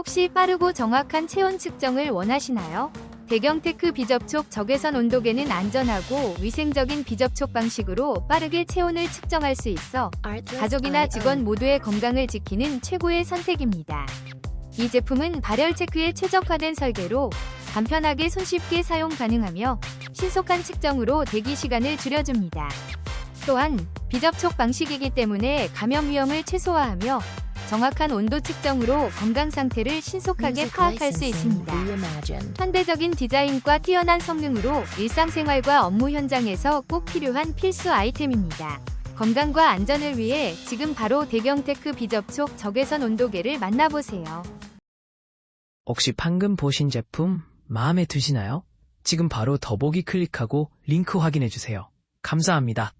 혹시 빠르고 정확한 체온 측정을 원하시나요? 대경테크 비접촉 적외선 온도계는 안전하고 위생적인 비접촉 방식으로 빠르게 체온을 측정할 수 있어 가족이나 직원 모두의 건강을 지키는 최고의 선택입니다. 이 제품은 발열 체크에 최적화된 설계로 간편하게 손쉽게 사용 가능하며 신속한 측정으로 대기 시간을 줄여줍니다. 또한 비접촉 방식이기 때문에 감염 위험을 최소화하며 정확한 온도 측정으로 건강 상태를 신속하게 파악할 수 있습니다. 현대적인 디자인과 뛰어난 성능으로 일상생활과 업무 현장에서 꼭 필요한 필수 아이템입니다. 건강과 안전을 위해 지금 바로 대경테크 비접촉 적외선 온도계를 만나보세요. 혹시 방금 보신 제품 마음에 드시나요? 지금 바로 더보기 클릭하고 링크 확인해 주세요. 감사합니다.